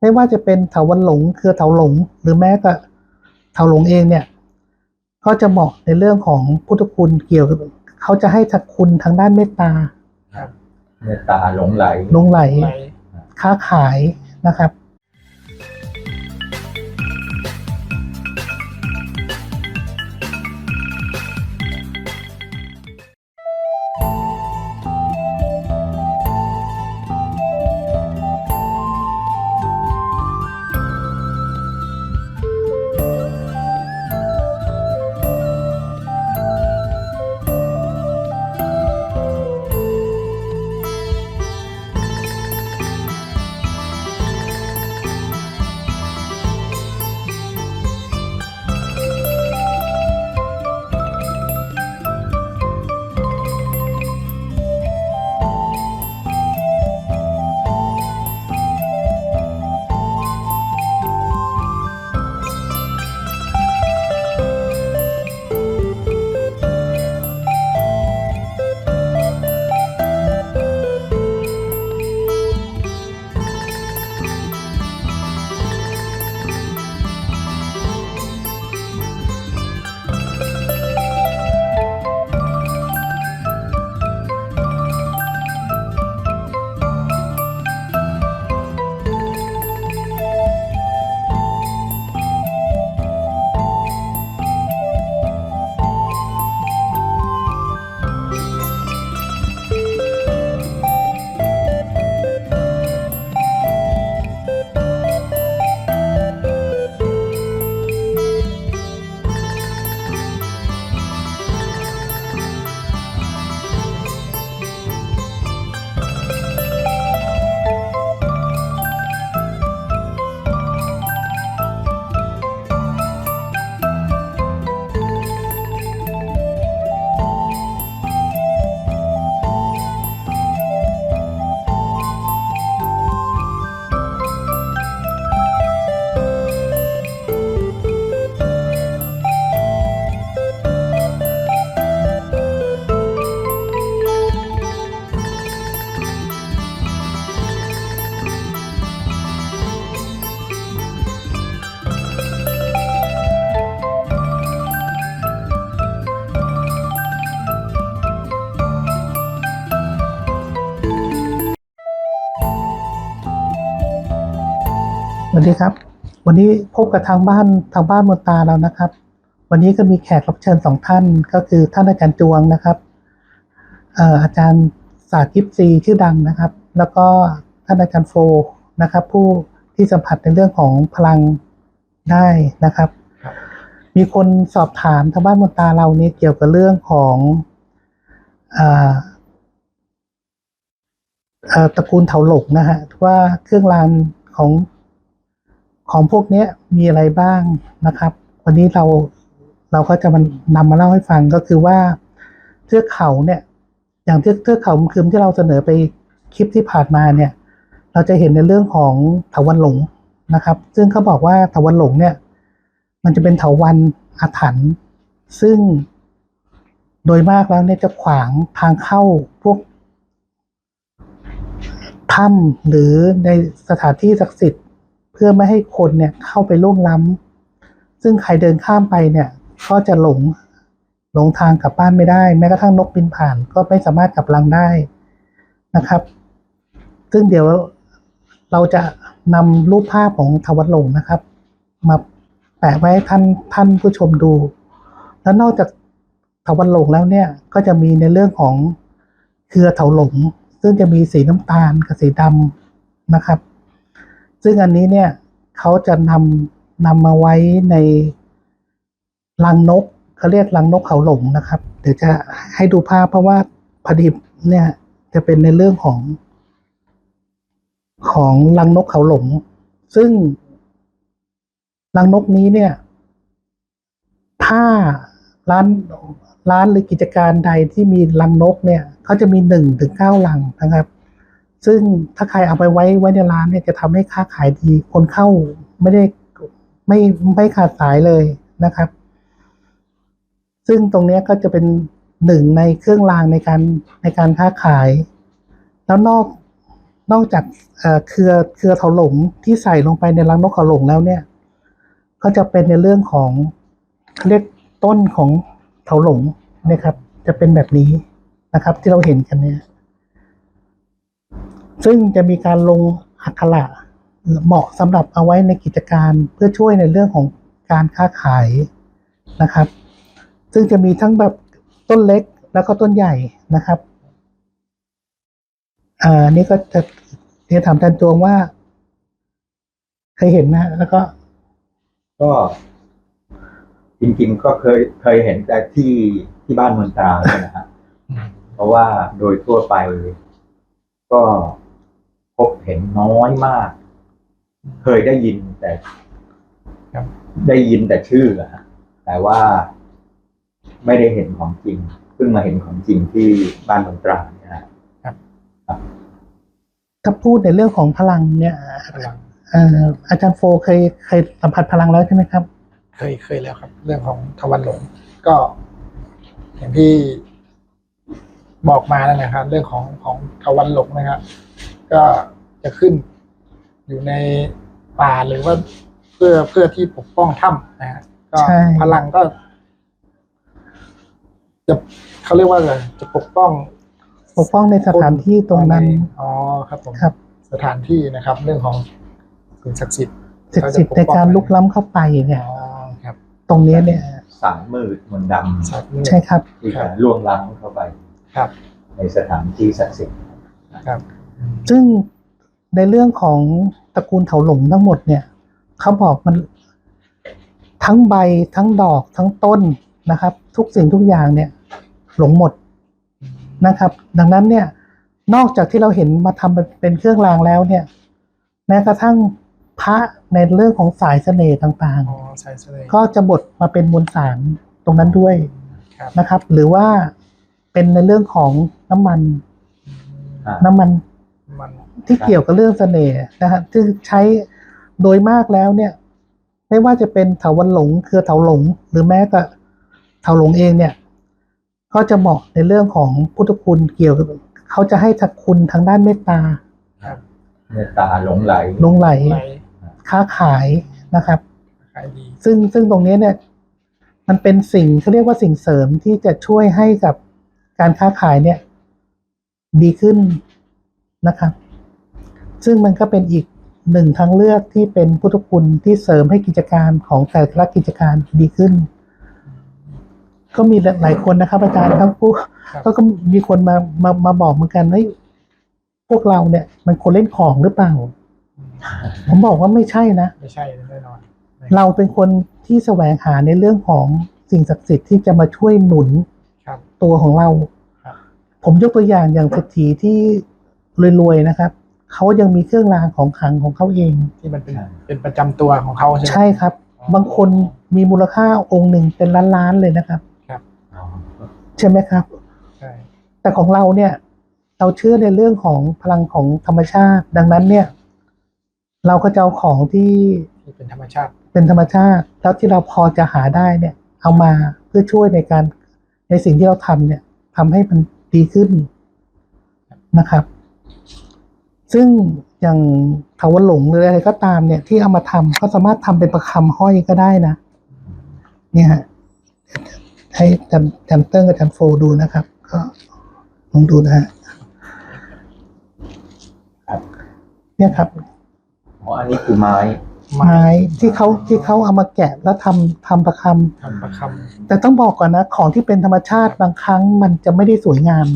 ไม่ว่าจะเป็นเถาวันหลงเครือเถาหลง หรือแม้แต่เถาหลงเองเนี่ยก็จะเหมาะในเรื่องของพุทธคุณเกี่ยวกับเขาจะให้ทักคุณทางด้านเมตตาเมตตาหลงไหลหลงไหลไหลค้าขายนะครับ วัสดีครับ วันนี้พบกับทางบ้านทางบ้านมนตาเรานะครับ วันนี้ก็มีแขกรับเชิญสองท่านก็คือท่านอาจารย์จวงนะครับเอ่ออาจารย์สาธิตซีชื่อดังนะครับ แล้วก็ท่านอาจารย์โฟนะครับ ผู้ที่สัมผัสในเรื่องของพลังได้นะครับ มีคนสอบถามทางบ้านมนตาเราเนี่ยเกี่ยวกับเรื่องของเอ่อเอ่อตระกูลเถาหลงนะฮะว่าเครื่องรางของ ของพวกนี้มีอะไรบ้างนะครับ วันนี้เราเราก็จะมานำมาเล่าให้ฟังก็คือว่าเทือกเขาเนี่ย อย่างเทือกเทือกเขาคืมที่เราเสนอไปคลิปที่ผ่านมาเนี่ย เราจะเห็นในเรื่องของเถาวันหลงนะครับ ซึ่งเขาบอกว่าเถาวันหลงเนี่ย มันจะเป็นเถาวันอาถรรพ์ซึ่งโดยมากแล้วเนี่ยจะขวางทางเข้าพวกถ้ำหรือในสถานที่ศักดิ์สิทธิ์ เพื่อไม่ให้คนเนี่ยเข้าไปล่วงล้ำซึ่งใครเดินข้ามไปเนี่ยก็จะหลงหลงทางกลับบ้านไม่ได้ แม้กระทั่งนกบินผ่านก็ไม่สามารถกลับรังได้นะครับ ซึ่งเดี๋ยวเราจะนำรูปภาพของทวัดหลงนะครับ มาแปะไว้ให้ท่านท่านผู้ชมดู แล้วนอกจากทวันหลงแล้วเนี่ยก็จะมีในเรื่องของเครือเถาหลง ซึ่งจะมีสีน้ำตาลกับสีดำนะครับ ซึ่งอันนี้เนี่ยเขาจะนำนำมาไว้ในรังนกเขาเรียกรังนกเขาหลงนะครับ เดี๋ยวจะให้ดูภาพเพราะว่าพอดีเนี่ยจะเป็นในเรื่องของ ของรังนกเขาหลง ซึ่งรังนกนี้เนี่ย ถ้าร้านร้านหรือกิจการใดที่มีรังนกเนี่ยเขาจะมีหนึ่งถึงเก้ารังนะครับ ซึ่งถ้าใครเอาไปไว้ไว้ในร้านเนี่ยจะทำให้ค้าขายดี คนเข้าไม่ได้ไม่ไม่ขาดสายเลยนะครับ ซึ่งตรงนี้ก็จะเป็นหนึ่งในเครื่องรางในการในการค้าขาย แล้วนอกนอกจากเครือเครือเถาหลงที่ใส่ลงไปในรังนกเขาหลงแล้วเนี่ย ก็จะเป็นในเรื่องของเขาเรียกต้นของเถาหลงนะครับ จะเป็นแบบนี้นะครับ ที่เราเห็นกันเนี่ย ซึ่งจะมีการลงอักขระเหมาะสำหรับเอาไว้ในกิจการเพื่อช่วยในเรื่องของการค้าขายนะครับ ซึ่งจะมีทั้งแบบต้นเล็กแล้วก็ต้นใหญ่นะครับอ่านี่ก็จะเรียนถามอาจันจวงว่าเคยเห็นนะแล้วก็ ก็จริงๆก็เคยเคยเห็นแต่ที่ที่บ้านมืองตราเนี่ยนะฮะเพราะว่าโดยทั่วไป ก็ พบเห็นน้อยมาก เคยได้ยินแต่ครับได้ยินแต่ชื่ออะฮะแต่ว่าไม่ได้เห็นของจริงเพิ่งมาเห็นของจริงที่บ้านเมืองตราเนี่ยนะฮะถ้าพูดในเรื่องของพลังเนี่ยพลังเอ่ออาจารย์โฟเคยเคยสัมผัสพลังแล้วใช่ไหมครับ เคยเคยแล้วครับ เรื่องของทวันหลงก็อย่างที่บอกมานั่นแหละครับ เรื่องของของทวันหลงนะครับ ก็จะขึ้นอยู่ในป่าหรือว่าเพื่อเพื่อที่ปกป้องถ้ำนะฮะก็ใช่ พลังก็ จะเขาเรียกว่าอะไรจะปกป้องปกป้องในสถานที่ตรงนั้นอ๋อครับผมครับ สถานที่นะครับ เรื่องของสิ่งศักดิ์สิทธิ์ สิทธิ์สิทธิ์ในการลุกล้ำเข้าไปเนี่ย อ๋อครับตรงนี้เนี่ย สายมืดมนต์ดสัตว์ใช่ครับำที่จะล่วงล้ำเข้าไป ครับ ในสถานที่ศักดิ์สิทธิ์ครับ ซึ่งในเรื่องของตระกูลเถาหลงทั้งหมดเนี่ยเขาบอกมันทั้งใบทั้งดอกทั้งต้นนะครับ ทุกสิ่งทุกอย่างเนี่ยหลงหมดนะครับ ดังนั้นเนี่ยนอกจากที่เราเห็นมาทำเป็นเครื่องรางแล้วเนี่ย แม้กระทั่งพระในเรื่องของสายเสน่ห์ต่างอ๋อใช่ใช่ๆก็จะบดมาเป็นมวลสารตรงนั้นด้วยครับนะครับ หรือว่าเป็นในเรื่องของน้ำมันอ่าน้ำมัน มันที่เกี่ยวกับเรื่องเสน่ห์นะฮะซึ่งใช้โดยมากแล้วเนี่ย ไม่ว่าจะเป็นเถาวันหลงเครือเถาหลง หรือแม้แต่เถาหลงเองเนี่ยก็จะเหมาะในเรื่องของพุทธคุณเกี่ยวกับเขาจะให้ทักคุณทางด้านเมตตาครับเมตตาหลงไหลหลงไหลไหลค้าขายนะครับขายดีซึ่งซึ่งตรงนี้เนี่ย มันเป็นสิ่งเขาเรียกว่าสิ่งเสริมที่จะช่วยให้กับการค้าขายเนี่ย ดีขึ้น นะครับ ซึ่งมันก็เป็นอีกหนึ่งทางเลือกที่เป็นพุทธคุณที่เสริมให้กิจการของแต่ละกิจการดีขึ้น ก็มีหลายคนนะครับ อาจารย์ทั้งผู้ครับก็ก็มีคนมามามาบอกเหมือนกันเฮ้ยพวกเราเนี่ย มันคนเล่นของหรือเปล่าอืมผมบอกว่าไม่ใช่นะไม่ใช่แน่นอนเราเป็นคนที่แสวงหาในเรื่องของสิ่งศักดิ์สิทธิ์ที่จะมาช่วยหนุนครับตัวของเราครับผมยกตัวอย่างอย่างเศรษฐีที่ รวยๆนะครับเขายังมีเครื่องรางของขลังของเขาเอง ที่มันเป็นเป็นประจำตัวของเขาใช่ไหม ใช่ครับบางคนมีมูลค่าองค์หนึ่งเป็นล้านๆเลยนะครับ อ๋อใช่ไหมครับ ใช่แต่ของเราเนี่ย เราเชื่อในเรื่องของพลังของธรรมชาติ ดังนั้นเนี่ย เราก็จะเอาของที่ที่เป็นธรรมชาติเป็นธรรมชาติ แล้วที่เราพอจะหาได้เนี่ย เอามาเพื่อช่วยในการในสิ่งที่เราทำเนี่ยทำให้มันดีขึ้นนะครับ ซึ่งอย่างเถาวันหลงหรืออะไรก็ตามเนี่ย ที่เอามาทำก็สามารถทำเป็นประคำห้อยก็ได้นะ เนี่ยฮะให้จันจันเติ้งกับจันโฟดูนะครับ ก็ลองดูนะฮะครับเนี่ยครับอ๋ออันนี้คือไม้ ไม้ที่เขาที่เขาเอามาแกะแล้วทำทำประคำทำประคแต่ต้องบอกก่อนนะ ของที่เป็นธรรมชาติบางครั้งมันจะไม่ได้สวยงาม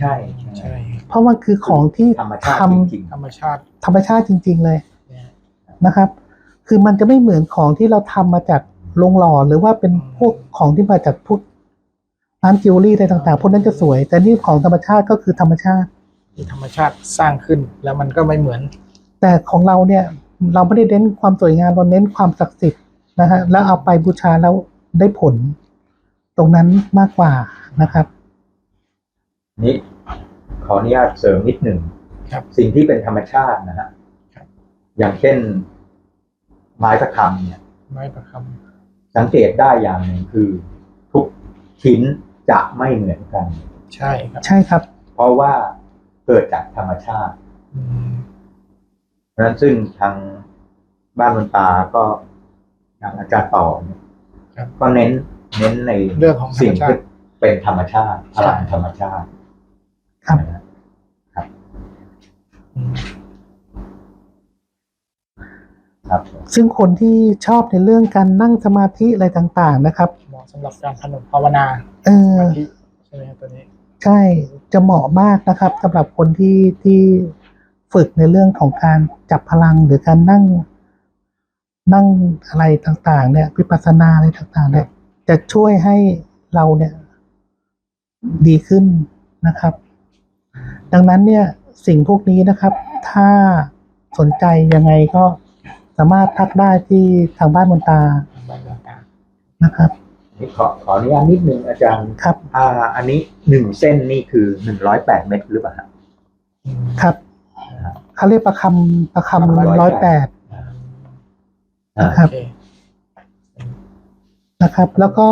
ใช่ำใช่ใช่ เพราะมันคือของที่ธรรมชาติทำจริงธรรมชาติ ธรรมชาติจริง ๆ เลยเนี่ยนะครับ คือมันจะไม่เหมือนของที่เราทำมาจากโรงหล่อหรือว่าเป็นพวกของที่มาจากพวกร้านจิวเวลรี่อะไรต่างๆพวกนั้นจะสวย แต่นี่ของธรรมชาติก็คือธรรมชาติที่ธรรมชาติสร้างขึ้นแล้วมันก็ไม่เหมือน แต่แต่ของเราเนี่ย เราไม่ได้เน้นความสวยงามเราเน้นความศักดิ์สิทธิ์นะฮะแล้วเอาไปบูชาแล้วได้ผล ตรงนั้นมากกว่านะครับๆ นี่ขออนุญาตเสริมนิดหนึ่งครับสิ่งที่เป็นธรรมชาตินะฮะครับอย่างเช่น ไม้ประคำเนี่ย ไม้ประคสังเกตได้อย่างหนึ่งคือ ทุกชิ้นจะไม่เหมือนกันำใช่ครับ ใช่ครับ เพราะว่าเกิดจากธรรมชาติอืมเพราะฉะนั้นซึ่งทางบ้านบนตาก็อย่างอาจารย์ต่อเนี่ยครับก็เน้นเน้นในเรื่องของธรรมสิ่งชาติที่เป็นธรรมชาติพลังใช่ธรรมชาติ ครับนะฮะอืมครับ ซึ่งคนที่ชอบในเรื่องการนั่งสมาธิอะไรต่างๆนะครับ เหมาะสำหรับการผนวกภาวนาเอสอมาธิใช่ไหมครับตัวนี้ ใช่จะเหมาะมากนะครับสำหรับคนที่ที่ฝึกในเรื่องของการจับพลังหรือการนั่ง นั่งอะไรต่างๆ เนี่ยวิปัสสนาอะไรต่างๆ เนี่ย จะช่วยให้เราเนี่ย ดีขึ้นนะครับ ดังนั้นเนี่ยสิ่งพวกนี้นะครับ ถ้าสนใจยังไงก็สามารถทักได้ที่ทางบ้านมนตาบางต่างนะครับนี่ขอขออนุญาตนิดนึงอาจารย์ครับ อ่า อันนี้หนึ่งเส้นนี่คือหนึ่งร้อยแปดเม็ดหรือเปล่าฮะๆอืมครับเขาเรียกประคำประคำร้อยแปดอ่าครับโอเคนะครับ แล้วก็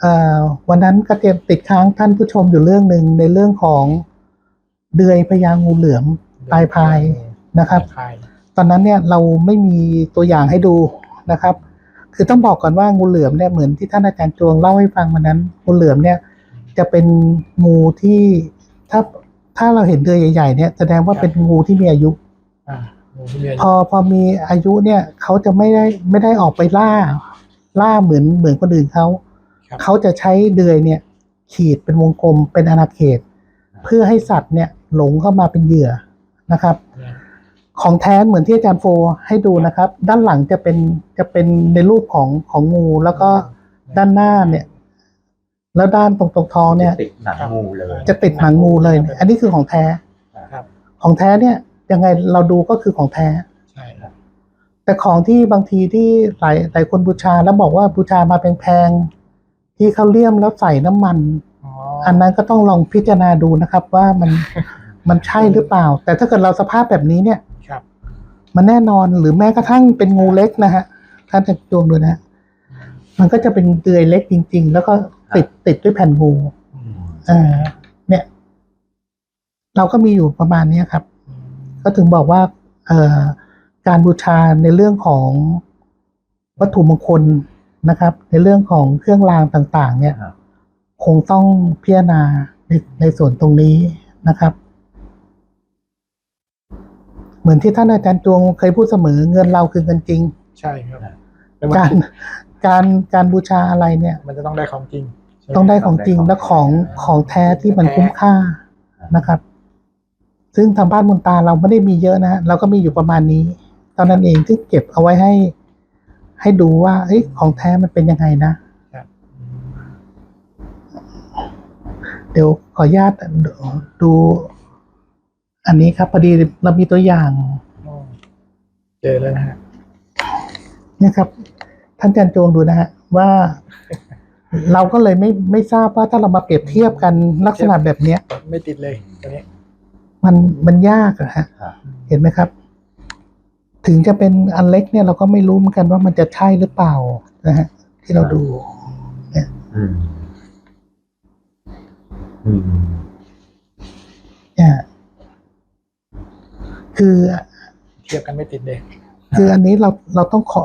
เอ่อวันนั้นก็เตรียมติดค้างท่านผู้ชมอยู่เรื่องหนึ่งในเรื่องของ เดือยพญางูเหลือมปลายพายนะครับปลายตอนนั้นเนี่ยเราไม่มีตัวอย่างให้ดูนะครับ คือต้องบอกก่อนว่างูเหลือมเนี่ยเหมือนที่ท่านอาจารย์จวงเล่าให้ฟังวันนั้น งูเหลือมเนี่ยจะเป็นงูที่ถ้าถ้าเราเห็นเดือยใหญ่ๆเนี่ยแสดงว่าเป็นงูที่มีอายุอ่างูที่มีอาพยุอพอมีอายุเนี่ยเขาจะไม่ได้ไม่ได้ออกไปล่า ล่าเหมือนเหมือนคนอื่นเขาครับเขาจะใช้เดือยเนี่ย ขีดเป็นวงกลมเป็นอาณาเขต เพื่อให้สัตว์เนี่ย หลงเข้ามาเป็นเหยื่อนะครับเนี่ยของแท้เหมือนที่อาจารย์โฟให้ดูนะครับ ด้านหลังจะเป็นจะเป็นในรูปของของงูแล้วก็ด้านหน้าเนี่ย แล้วด้านตรงตรงท้องเนี่ยจะติดหนังงูเลย จะติดหางงูเลยเนี่ยอันนี้คือของแท้ครับของแท้เนี่ยยังไงเราดูก็คือของแท้ใช่ครับแต่ของที่บางทีที่หลายหลายคนบูชาแล้วบอกว่าบูชามาแพงๆที่เขาเลี่ยมแล้วใส่น้ำมันอ๋ออันนั้นก็ต้องลองพิจารณาดูนะครับว่ามัน มันใช่หรือเปล่า แต่ถ้าเกิดเราสภาพแบบนี้เนี่ยครับ มันแน่นอนหรือแม้กระทั่งเป็นงูเล็กนะฮะท่านจะจวงดูนะฮะมันก็จะเป็นเดือยเล็กจริง ๆ แล้วก็ติดติดด้วยแผ่นงูอืมเอ่าเนี่ย เราก็มีอยู่ประมาณเนี้ยครับ ก็ถึงบอกว่า เอ่อการบูชาในเรื่องของวัตถุมงคลนะครับ ในเรื่องของเครื่องรางต่าง ๆ เนี่ยครับคงต้องพิจารณาในในส่วนตรงนี้นะครับ เหมือนที่ท่านอาจารย์จวงเคยพูดเสมอเงินเราคือเงินจริง ใช่ครับครับแล้วมันการการการบูชาอะไรเนี่ย มันจะต้องได้ของจริงใช่หมต้องได้ของจริงต้องได้และของของแท้ของแท้ที่มันคุ้มค่านะครับ ซึ่งทางบ้านมนตาเราไม่ได้มีเยอะนะเราก็มีอยู่ประมาณนี้ ตอนนั้นเองที่เก็บเอาไว้ให้ ให้ดูว่าเอ้ยของแท้มันเป็นยังไงนะครับเดี๋ยวขออนุญาตดูดู อันนี้ครับพอดีเรามีตัวอย่างโอ้เจอแล้วนะฮะเนี่ยครับ ท่านอาจารย์โจงดูนะฮะว่าเราก็เลยไม่ไม่ทราบว่าถ้าเรามาเปรียบเทียบกันลักษณะแบบเนี้ย ไม่ติดเลยตัวนี้ มันมันยากอะฮะครับเห็นไหมครับ ถึงจะเป็นอันเล็กเนี่ยเราก็ไม่รู้เหมือนกันว่ามันจะใช่หรือเปล่านะฮะ ที่เราดูอืมอืม เนี่ย คือเทียบกันไม่ติดเลยคืออันนี้เราเราต้องขอ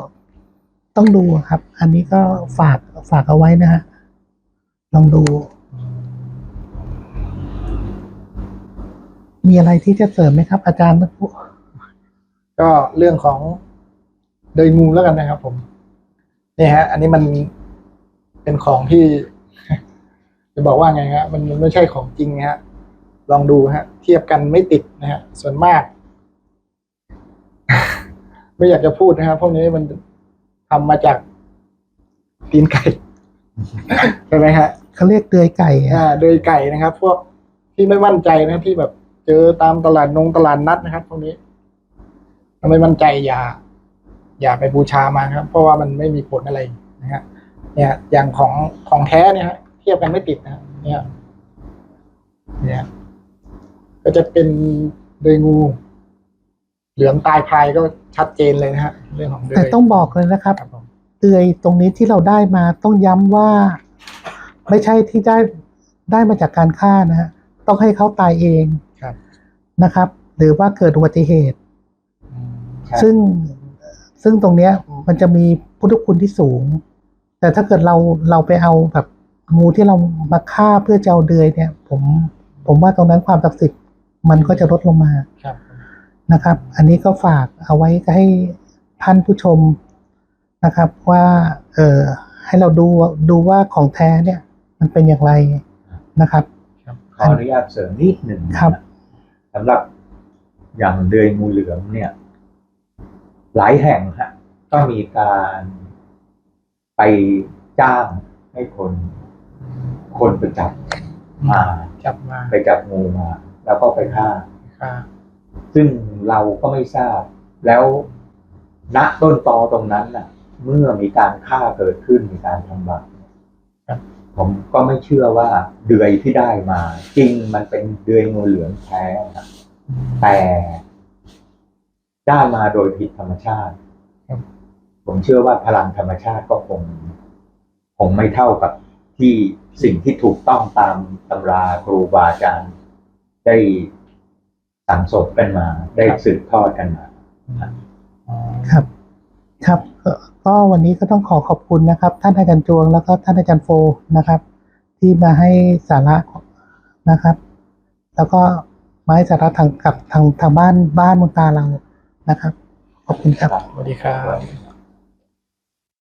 ต้องดูครับ อันนี้ก็ฝากฝากเอาไว้นะฮะลองดู มีอะไรที่จะเสริมไหมครับ อาจารย์ก็เรื่องของเดยงูแล้วกันนะครับ ผมนี่ฮะ อันนี้มันเป็นของที่ จะบอกว่าไงฮะมันมันไม่ใช่ของจริงฮะ ลองดูฮะ เทียบกันไม่ติดนะฮะ ส่วนมาก ไม่อยากจะพูดนะครับพวกนี้มันทำมาจากตีนไก่ใช่ไหมฮะเขาเรียกเดือยไก่อะอ่าโดยไก่นะครับ พวกที่ไม่มั่นใจนะที่แบบ เจอตามตลาดนงตลาดนัดนะครับพวกนี้ถ้าไม่มั่นใจอย่า อย่าไปบูชามาครับ เพราะว่ามันไม่มีผลอะไรนะฮะเนี่ย อย่างของของแท้เนี่ยฮะเทียบกันไม่ติดนะฮะเนี่ย เนี่ย ก็จะเป็นโดยงู เหลือมตายพายก็ชัดเจนเลยนะฮะเรื่องของเดือยแต่ต้องบอกเลยนะครับครับผมเดือยตรงนี้ที่เราได้มาต้องย้ำว่า ไม่ใช่ที่ได้ได้มาจากการฆ่านะฮะต้องให้เขาตายเองครับนะครับ หรือว่าเกิดอุบัติเหตุ อืมใช่ซึ่งซึ่งตรงเนี้ยมันจะมีพุทธคุณที่สูง แต่ถ้าเกิดเราเราไปเอาแบบงูที่เรามาฆ่าเพื่อจะเอาเดือยเนี่ย ผมผมว่าตรงนั้นความศักดิ์สิทธิ์มันก็จะลดลงมา ครับ นะครับ อันนี้ก็ฝากเอาไว้ให้ท่านผู้ชมนะครับว่าเออให้เราดูดูว่าของแท้เนี่ย มันเป็นอย่างไรนะครับขออนุญาตเสริมนิดหนึ่งนะครับสำหรับอย่างเดือยงูเหลือมเนี่ย หลายแห่งฮะก็มีการไปจ้างให้คน คนไปจับมาจับมา ไปจับงูมา แล้วก็ไปฆ่าค่ะ ซึ่งเราก็ไม่ทราบ แล้วณต้นตอตรงนั้นน่ะ เมื่อมีการฆ่าเกิดขึ้นมีการทำบาปครับผมก็ไม่เชื่อว่าเดือยที่ได้มา จริงมันเป็นเดือยงูเหลือมแท้นะอืมแต่ได้มาโดยผิดธรรมชาติครับผมเชื่อว่าพลังธรรมชาติก็คงคงไม่เท่ากับที่สิ่งที่ถูกต้องตามตำราครูบาอาจารย์ได้ สั่งสมกันมา ได้สืบทอดกันมาอ๋อครับ ครับก็ก็วันนี้ก็ต้องขอขอบคุณนะครับ ท่านอาจารย์จวง แล้วก็ท่านอาจารย์โฟนะครับ ที่มาให้สาระนะครับ แล้วก็มาให้สาระทางกับทางทางบ้านบ้านเมืองตาเรานะครับ ขอบคุณครับสวัสดีครับ